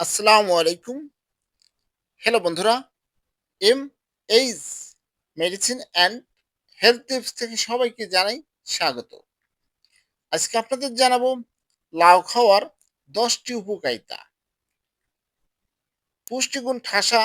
আসসালামু আলাইকুম। হ্যালো বন্ধুরা M H medicine and health tips থেকে সবাইকে জানাই স্বাগত। আজকে আপনাদের জানাব লাউ খাওয়ার দশটি উপকারিতা। পুষ্টিগুণ ঠাসা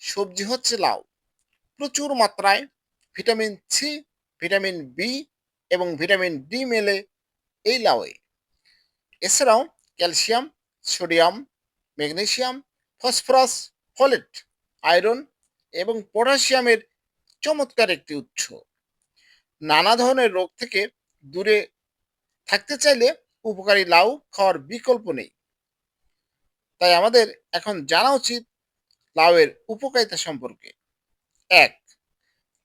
সবজি হচ্ছে লাউ। প্রচুর মাত্রায় ভিটামিন সি ভিটামিন বি এবং ভিটামিন ডি মেলে এই লাউয়ে। এছাড়াও calcium, sodium magnesium, phosphorus, folate, iron এবং পটাশিয়ামের চমৎকার একটি উৎস। নানা ধরনের রোগ থেকে দূরে থাকতে চাইলে উপকারী লাউ খাওয়ার বিকল্প নেই। তাই আমাদের এখন জানা উচিত লাউয়ের উপকারিতা সম্পর্কে। এক,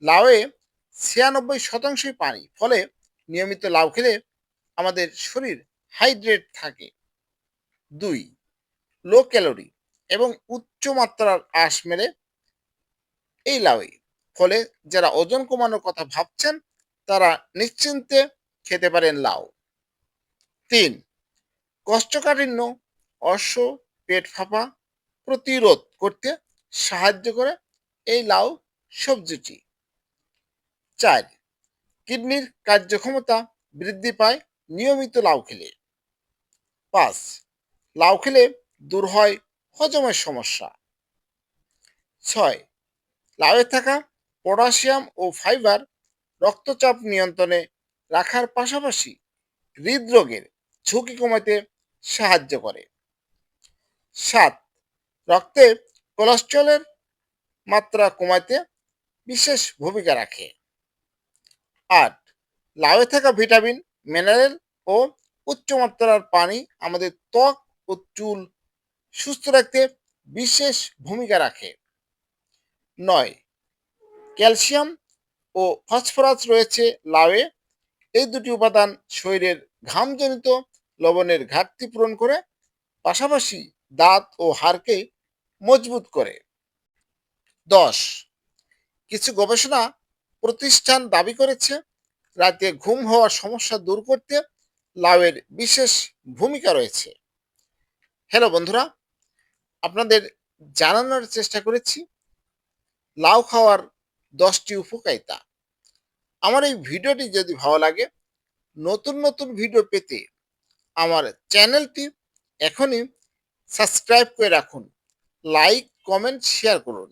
লাউয়ে ছিয়ানব্বই শতাংশই পানি, ফলে নিয়মিত লাউ খেলে আমাদের শরীর হাইড্রেট থাকে। দুই লো ক্যালোরি এবং উচ্চ মাত্রার আঁশ মেরে এই লাউই ফলে যারা ওজন কমানোর কথা ভাবছেন, তারা নিশ্চিন্তে খেতে পারেন লাউ। তিন কোষ্ঠকাঠিন্য অশ্ব পেট ফাঁপা প্রতিরোধ করতে সাহায্য করে এই লাউ সবজিটি। চার, কিডনির কার্যক্ষমতা বৃদ্ধি পায় নিয়মিত লাউ খেলে। পাঁচ, লাউ খেলে দূর হয় হজমের সমস্যা। ছয় লাউয়ে থাকা পটাশিয়াম ও ফাইবার রক্তচাপ নিয়ন্ত্রণে রাখার পাশাপাশি হৃদরোগের ঝুঁকি কমাতে সাহায্য করে। সাত, রক্তে কোলেস্ট্রলের মাত্রা কমাতে বিশেষ ভূমিকা রাখে। আট লাউয়ে থাকা ভিটামিন, মিনারেল ও উচ্চমাত্রার পানি আমাদের ত্বক ও চুল সুস্থ রাখতে বিশেষ ভূমিকা রাখে। নয়, ক্যালসিয়াম ও ফসফরাস রয়েছে লাউয়ে। এই দুটি উপাদান শরীরের ঘামজনিত লবণের ঘাটতি পূরণ করে, পাশাপাশি দাঁত ও হাড়কে মজবুত করে। দশ, কিছু গবেষণা প্রতিষ্ঠান দাবি করেছে, রাতে ঘুম হওয়ার সমস্যা দূর করতে লাউয়ের বিশেষ ভূমিকা রয়েছে। হ্যালো বন্ধুরা আপনাদের জানানোর চেষ্টা করেছি। লাউ খাওয়ার দশটি উপকারিতা। আমার এই ভিডিওটি যদি ভালো লাগে, নতুন নতুন ভিডিও পেতে আমার চ্যানেলটি এখনই সাবস্ক্রাইব করে রাখুন। লাইক, কমেন্ট, শেয়ার করুন।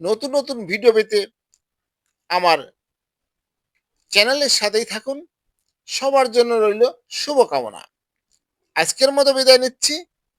নতুন নতুন ভিডিও পেতে আমার চ্যানেলের সাথেই থাকুন। সবার জন্য রইল শুভকামনা। আজকের মতো বিদায় নিচ্ছি।